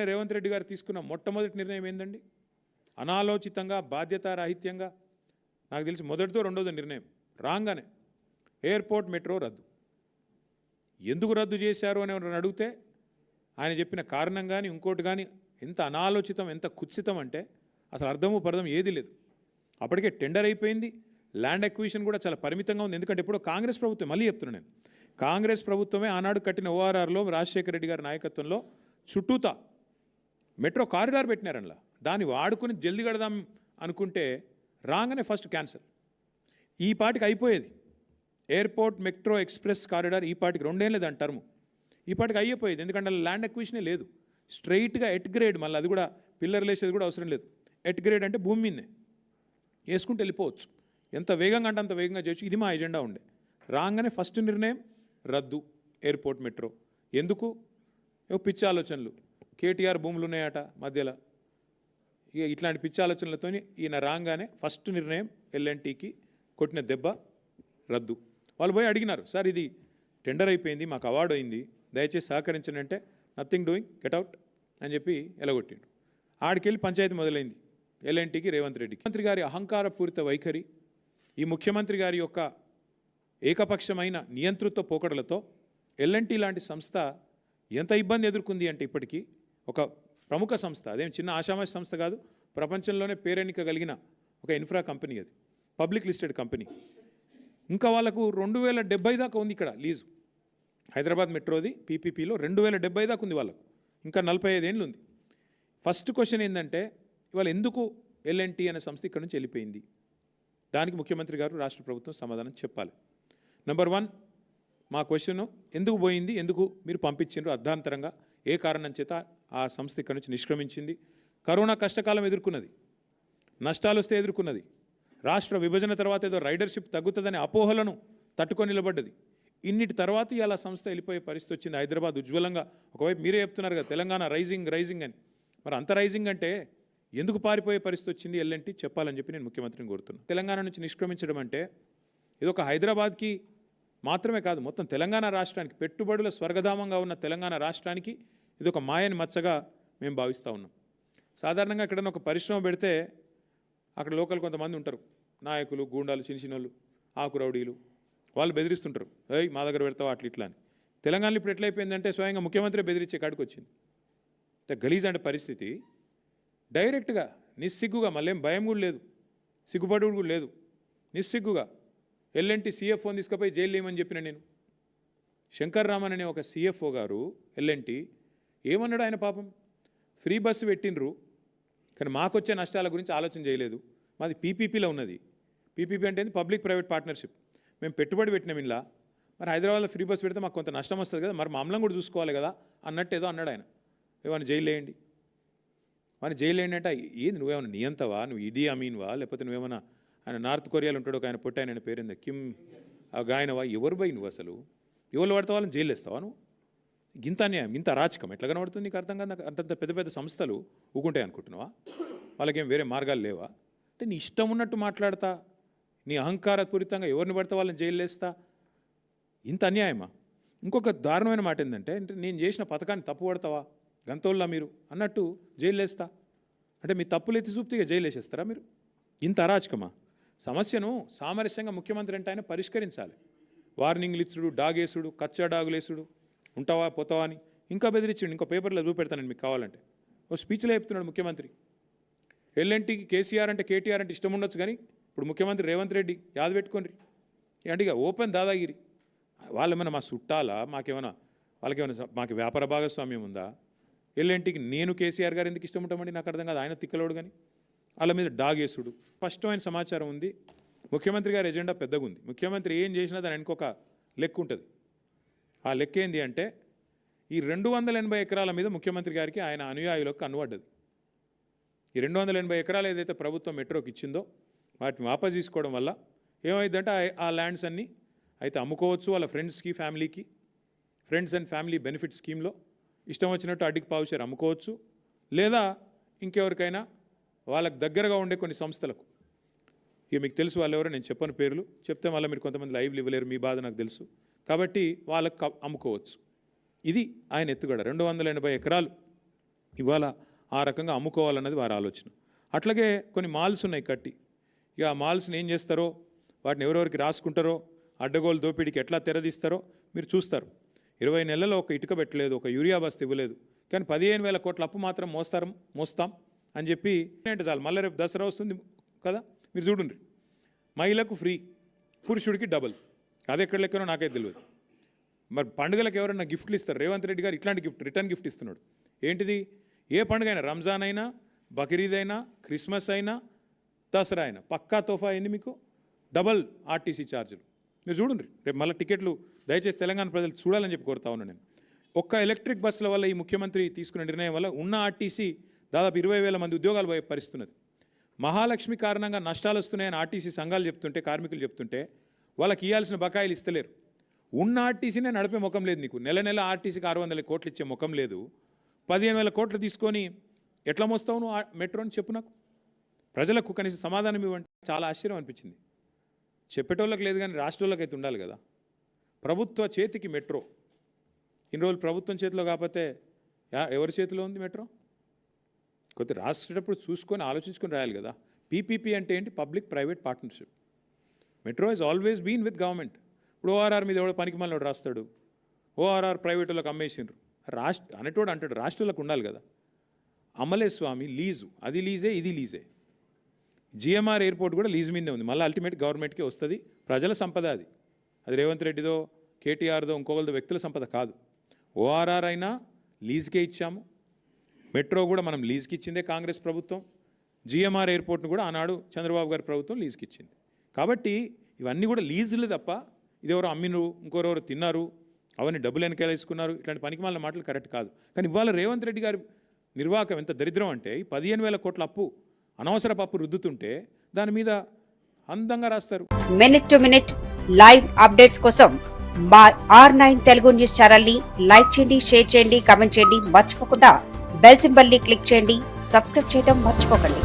రేవంత్ రెడ్డి గారు తీసుకున్న మొట్టమొదటి నిర్ణయం ఏందండి? అనాలోచితంగా బాధ్యతారాహిత్యంగా నాకు తెలిసి మొదటిదో రెండోది నిర్ణయం రాగానే ఎయిర్పోర్ట్ మెట్రో రద్దు. ఎందుకు రద్దు చేశారు అని ఎవరైనా అడిగితే ఆయన చెప్పిన కారణం కానీ ఇంకోటి కానీ ఎంత అనాలోచితం ఎంత కుత్సితం అంటే అసలు అర్థము పరదం ఏది లేదు. అప్పటికే టెండర్ అయిపోయింది. ల్యాండ్ అక్విజిషన్ కూడా చాలా పరిమితంగా ఉంది. ఎందుకంటే ఇప్పుడు కాంగ్రెస్ ప్రభుత్వం మళ్ళీ చెప్తున్నాను నేను కాంగ్రెస్ ప్రభుత్వమే ఆనాడు కట్టిన ఓఆర్ఆర్లో రాజశేఖర రెడ్డి గారి నాయకత్వంలో చుట్టూతా మెట్రో కారిడార్ పెట్టినారనలా. దాన్ని వాడుకుని జల్ది కడదాం అనుకుంటే రాగానే ఫస్ట్ క్యాన్సల్. ఈ పాటికి అయిపోయేది. ఎయిర్పోర్ట్ మెట్రో ఎక్స్ప్రెస్ కారిడార్ ఈ పాటికి రెండేం లేదు టర్ము. ఈ పాటికి అయిపోయేది. ఎందుకంటే ల్యాండ్ అక్విజిషనే లేదు. స్ట్రైట్గా ఎట్ గ్రేడ్ మళ్ళీ అది కూడా పిల్లర్ లేసేది కూడా అవసరం లేదు. ఎట్ గ్రేడ్ అంటే భూమి మీదే వేసుకుంటూ వెళ్ళిపోవచ్చు. ఎంత వేగంగా అంటే అంత వేగంగా చేయొచ్చు. ఇది మా ఎజెండా ఉండే. రాగానే ఫస్ట్ నిర్ణయం రద్దు ఎయిర్పోర్ట్ మెట్రో. ఎందుకు? పిచ్చి ఆలోచనలు. కేటీఆర్ భూములు ఉన్నాయట మధ్యలో. ఇక ఇట్లాంటి పిచ్చి ఆలోచనలతో ఈయన రాగానే ఫస్ట్ నిర్ణయం ఎల్ఎన్టీకి కొట్టిన దెబ్బ రద్దు. వాళ్ళు పోయి అడిగినారు సార్ ఇది టెండర్ అయిపోయింది మాకు అవార్డు అయింది దయచేసి సహకరించండి అంటే నథింగ్ డూయింగ్ గెట్అవుట్ అని చెప్పి ఎలగొట్టిండు. ఆడికెళ్ళి పంచాయతీ మొదలైంది ఎల్ఎన్టీకి రేవంత్ రెడ్డికి. మంత్రి గారి అహంకారపూరిత వైఖరి ఈ ముఖ్యమంత్రి గారి యొక్క ఏకపక్షమైన నియంతృత్వ పోకడలతో ఎల్ఎన్టీ లాంటి సంస్థ ఎంత ఇబ్బంది ఎదుర్కొంది అంటే ఇప్పటికీ ఒక ప్రముఖ సంస్థ అదేం చిన్న ఆషామాష సంస్థ కాదు ప్రపంచంలోనే పేరెన్నిక కలిగిన ఒక ఇన్ఫ్రా కంపెనీ అది పబ్లిక్ లిస్టెడ్ కంపెనీ. ఇంకా వాళ్ళకు రెండు వేల డెబ్బై దాకా ఉంది ఇక్కడ లీజు. హైదరాబాద్ మెట్రోది పీపీపీలో రెండు వేల డెబ్బై దాకా ఉంది వాళ్ళకు. ఇంకా నలభై ఐదేళ్ళు ఉంది. ఫస్ట్ క్వశ్చన్ ఏంటంటే ఇవాళ ఎందుకు ఎల్ఎన్టీ అనే సంస్థ ఇక్కడ నుంచి వెళ్ళిపోయింది? దానికి ముఖ్యమంత్రి గారు రాష్ట్ర ప్రభుత్వం సమాధానం చెప్పాలి. నెంబర్ వన్ మా క్వశ్చన్ ఎందుకు పోయింది ఎందుకు మీరు పంపించిండ్రు అర్ధాంతరంగా ఏ కారణం చేత ఆ సంస్థ ఇక్కడ నుంచి నిష్క్రమించింది. కరోనా కష్టకాలం ఎదుర్కొన్నది. నష్టాలు వస్తే ఎదుర్కొన్నది. రాష్ట్ర విభజన తర్వాత ఏదో రైడర్షిప్ తగ్గుతుందనే అపోహలను తట్టుకొని నిలబడ్డది. ఇన్నిటి తర్వాత ఇలా సంస్థ వెళ్ళిపోయే పరిస్థితి వచ్చింది. హైదరాబాద్ ఉజ్వలంగా. ఒకవైపు మీరే చెప్తున్నారు కదా తెలంగాణ రైజింగ్ రైజింగ్ అని. మరి అంత రైజింగ్ అంటే ఎందుకు పారిపోయే పరిస్థితి వచ్చింది ఎల్లంటి చెప్పాలని చెప్పి నేను ముఖ్యమంత్రిని కోరుతున్నాను. తెలంగాణ నుంచి నిష్క్రమించడం అంటే ఇది ఒక హైదరాబాద్కి మాత్రమే కాదు మొత్తం తెలంగాణ రాష్ట్రానికి పెట్టుబడుల స్వర్గధామంగా ఉన్న తెలంగాణ రాష్ట్రానికి ఇది ఒక మాయని మచ్చగా మేము భావిస్తూ ఉన్నాం. సాధారణంగా ఎక్కడైనా ఒక పరిశ్రమ పెడితే అక్కడ లోకల్ కొంతమంది ఉంటారు. నాయకులు గూండాలు చిన్న చిన్నోళ్ళు ఆకు రౌడీలు. వాళ్ళు బెదిరిస్తుంటారు. ఏయ్ మా దగ్గర పెడతావు అట్లా ఇట్లా అని. తెలంగాణలో ఇప్పుడు ఎట్లయిపోయిందంటే స్వయంగా ముఖ్యమంత్రి బెదిరించే కాడికి వచ్చింది. గలీజ్ అంటే పరిస్థితి. డైరెక్ట్గా నిస్సిగ్గుగా మళ్ళీ భయం కూడా లేదు. సిగ్గుపడు కూడా లేదు. నిస్సిగ్గుగా. ఎల్ఎన్టీ సీఎఫ్ఓని తీసుకుపోయి జైలు లేమని చెప్పిన నేను. శంకర్ రామన్ అనే ఒక సీఎఫ్ఓ గారు ఎల్ఎన్టీ ఏమన్నాడు ఆయన పాపం? ఫ్రీ బస్సు పెట్టినరు కానీ మాకు వచ్చే నష్టాల గురించి ఆలోచన చేయలేదు. మాది పీపీపీలో ఉన్నది. పీపీపీ అంటే పబ్లిక్ ప్రైవేట్ పార్ట్నర్షిప్. మేము పెట్టుబడి పెట్టినాం ఇలా మరి హైదరాబాద్లో ఫ్రీ బస్ పెడితే మాకు కొంత నష్టం వస్తుంది కదా మరి మామూలం కూడా చూసుకోవాలి కదా అన్నట్టు ఏదో అన్నాడు ఆయన. ఏమైనా జైలు వేయండి. వాడిని జైలు ఏంటంటే ఏది? నువ్వేమైనా నియంతవా? నువ్వు ఇడి అమీన్వా? లేకపోతే నువ్వేమైనా ఆయన నార్త్ కొరియాలో ఉంటాడు ఒక ఆయన పుట్టాయన ఆయన పేరుంది? కిమ్ ఆ గాయనవా? ఎవరు పోయి నువ్వు అసలు? ఎవరు పడితే వాళ్ళని జైలు వేస్తావా నువ్వు? ఇంత అన్యాయం ఇంత అరాచకం ఎట్లా కనబడుతుంది? నీకు అర్థం కాదు అంతంత పెద్ద పెద్ద సంస్థలు ఊకుంటాయి అనుకుంటున్నావా? వాళ్ళకేం వేరే మార్గాలు లేవా? అంటే నీ ఇష్టం ఉన్నట్టు మాట్లాడతా నీ అహంకారపూరితంగా ఎవరిని పడితే వాళ్ళని జైలేస్తా ఇంత అన్యాయమా? ఇంకొక దారుణమైన మాట ఏంటంటే అంటే నేను చేసిన పథకాన్ని తప్పు పడతావా? గంతోళ్ళ మీరు అన్నట్టు జైలేస్తా అంటే మీ తప్పులు ఎత్తి చూపితే జైలు వేసేస్తారా మీరు? ఇంత అరాచకమా? సమస్యను సామరస్యంగా ముఖ్యమంత్రి అంటే ఆయన పరిష్కరించాలి. వార్నింగ్లు ఇచ్చుడు డాగేసుడు కచ్చా డాగులేసుడు. ఉంటావా పోతావా అని ఇంకా బెదిరించండి ఇంకో పేపర్లో చూపెడతానండి మీకు కావాలంటే. ఓ స్పీచ్లో చెప్తున్నాడు ముఖ్యమంత్రి. ఎల్ఎన్టీకి కేసీఆర్ అంటే కేటీఆర్ అంటే ఇష్టం ఉండొచ్చు కానీ ఇప్పుడు ముఖ్యమంత్రి రేవంత్ రెడ్డి యాద పెట్టుకోండి. అంటే ఇక ఓపెన్ దాదాగిరి. వాళ్ళేమైనా మా చుట్టాలా? మాకేమైనా వాళ్ళకేమైనా మాకు వ్యాపార భాగస్వామ్యం ఉందా? ఎల్ఎన్టీకి నేను కేసీఆర్ గారు ఎందుకు ఇష్టం ఉంటామండి? నాకు అర్థం కాదు. ఆయన తిక్కలోడు కానీ వాళ్ళ మీద డాగేసుడు. స్పష్టమైన సమాచారం ఉంది. ముఖ్యమంత్రి గారి ఎజెండా పెద్దగా ఉంది ముఖ్యమంత్రి ఏం చేసినా దాని ఇంకొక లెక్క ఉంటుంది ఆ లెక్క ఏంది అంటే ఈ రెండు వందల ఎనభై ఎకరాల మీద ముఖ్యమంత్రి గారికి ఆయన అనుయాయులకు కన్నుపడ్డది. ఈ రెండు వందల ఎనభై ఎకరాలు ఏదైతే ప్రభుత్వం మెట్రోకి ఇచ్చిందో వాటిని వాపస్ తీసుకోవడం వల్ల ఏమైందంటే ఆ- ల్యాండ్స్ అన్నీ అయితే అమ్ముకోవచ్చు వాళ్ళ ఫ్రెండ్స్కి ఫ్యామిలీకి ఫ్రెండ్స్ అండ్ ఫ్యామిలీ బెనిఫిట్ స్కీమ్లో ఇష్టం వచ్చినట్టు అడ్డికి పావుచారు అమ్ముకోవచ్చు. లేదా ఇంకెవరికైనా వాళ్ళకి దగ్గరగా ఉండే కొన్ని సంస్థలకు. ఇక మీకు తెలుసు వాళ్ళు ఎవరో నేను చెప్పని పేర్లు. చెప్తే మళ్ళీ మీరు కొంతమంది లైవ్లు ఇవ్వలేరు మీ బాధ నాకు తెలుసు. కాబట్టి వాళ్ళకి అమ్ముకోవచ్చు. ఇది ఆయన ఎత్తుగడ. రెండు వందల ఎనభై ఎకరాలు. ఇవాళ ఆ రకంగా అమ్ముకోవాలన్నది వారి ఆలోచన. అట్లాగే కొన్ని మాల్స్ ఉన్నాయి కట్టి. ఇక ఆ మాల్స్ని ఏం చేస్తారో వాటిని ఎవరెవరికి రాసుకుంటారో అడ్డగోలు దోపిడీకి ఎట్లా తెరదీస్తారో మీరు చూస్తారు. ఇరవై నెలల్లో ఒక ఇటుక పెట్టలేదు ఒక యూరియా బస్తు ఇవ్వలేదు. కానీ పదిహేను వేల కోట్ల అప్పు మాత్రం మోస్తారు మోస్తాం అని చెప్పి ఏంటి చాలు మళ్ళీ రేపు దసరా వస్తుంది కదా మీరు చూడండి. మహిళకు ఫ్రీ పురుషుడికి డబుల్. అది ఎక్కడ లెక్కనో నాకైతే తెలియదు మరి పండుగలకు ఎవరైనా గిఫ్ట్లు ఇస్తారు? రేవంత్ రెడ్డి గారు ఇట్లాంటి గిఫ్ట్ రిటర్న్ గిఫ్ట్ ఇస్తున్నాడు. ఏంటిది? ఏ పండుగ అయినా రంజాన్ అయినా బక్రీద్ అయినా క్రిస్మస్ అయినా దసరా అయినా పక్కా తోఫా అయింది మీకు? డబల్ ఆర్టీసీ ఛార్జీలు. మీరు చూడండి రేపు మళ్ళీ టికెట్లు దయచేసి తెలంగాణ ప్రజలు చూడాలని చెప్పి కోరుతా ఉన్నాను నేను. ఒక్క ఎలక్ట్రిక్ బస్సుల వల్ల ఈ ముఖ్యమంత్రి తీసుకున్న నిర్ణయం వల్ల ఉన్న ఆర్టీసీ దాదాపు ఇరవై వేల మంది ఉద్యోగాలు పోయే పరిస్థితున్నది మహాలక్ష్మి కారణంగా నష్టాలు వస్తున్నాయని ఆర్టీసీ సంఘాలు చెప్తుంటే కార్మికులు చెప్తుంటే వాళ్ళకి ఇవ్వాల్సిన బకాయిలు ఇస్తలేరు. ఉన్న ఆర్టీసీనే నడిపే ముఖం లేదు నీకు. నెల నెల ఆర్టీసీకి ఆరు వందల కోట్లు ఇచ్చే ముఖం లేదు. పదిహేను వేల కోట్లు తీసుకొని ఎట్లా మోస్తావు నువ్వు ఆ మెట్రోని చెప్పు నాకు. ప్రజలకు కనీసం సమాధానం ఇవ్వండి. చాలా ఆశ్చర్యం అనిపించింది. చెప్పేటోళ్ళకి లేదు కానీ రాష్ట్రాలకు అయితే ఉండాలి కదా. ప్రభుత్వ చేతికి మెట్రో. ఇన్ని రోజులు ప్రభుత్వం చేతిలో కాకపోతే ఎవరి చేతిలో ఉంది మెట్రో? కొద్ది రాసేటప్పుడు చూసుకొని ఆలోచించుకొని రాయాలి కదా. పీపీపీ అంటే ఏంటి? Public private partnership. Metro has always been with government ఇప్పుడు ఓఆర్ఆర్ మీద ఎవడో పనికి మళ్ళీ రాస్తాడు. ఓఆర్ఆర్ ప్రైవేట్ వాళ్ళకి అమ్మేసిండ్రు. రాష్ట్ర అనేటోడు అంటాడు రాష్ట్రాలకు ఉండాలి కదా. అమలే స్వామి లీజు. అది లీజే ఇది లీజే. జిఎంఆర్ ఎయిర్పోర్ట్ కూడా లీజ్ మీదే ఉంది. మళ్ళీ అల్టిమేట్ గవర్నమెంట్కే వస్తుంది. ప్రజల సంపద అది. అది రేవంత్ రెడ్డిదో కేటీఆర్దో ఇంకొకరిదో వ్యక్తుల సంపద కాదు. ఓఆర్ఆర్ అయినా లీజ్కే ఇచ్చాము. మెట్రో కూడా మనం లీజ్కి ఇచ్చిందే కాంగ్రెస్ ప్రభుత్వం. జిఎంఆర్ ఎయిర్పోర్ట్ను కూడా ఆనాడు చంద్రబాబు గారి ప్రభుత్వం లీజ్కి ఇచ్చింది కాబట్టి ఇవన్నీ కూడా లీజులు తప్ప ఇదెవరో అమ్మినరు ఇంకోరెవరు తిన్నారు అవన్నీ డబ్బులు వెనకాలేసుకున్నారు ఇట్లాంటి పనికి మాలిన మాటలు కరెక్ట్ కాదు. కానీ ఇవాళ రేవంత్ రెడ్డి గారి నిర్వాహకం ఎంత దరిద్రం అంటే ఈ పదిహేను వేల కోట్ల అప్పు అనవసరపు అప్పు రుద్దుతుంటే దాని మీద అందంగా రాస్తారు. Minute to minute live updates కోసం మా ఆర్ నైన్ తెలుగు న్యూస్ ఛానల్ని లైక్ చేయండి షేర్ చేయండి కామెంట్ చేయండి మర్చిపోకుండా బెల్ సింబల్ని క్లిక్ చేయండి సబ్స్క్రైబ్ చేయడం మర్చిపోకండి.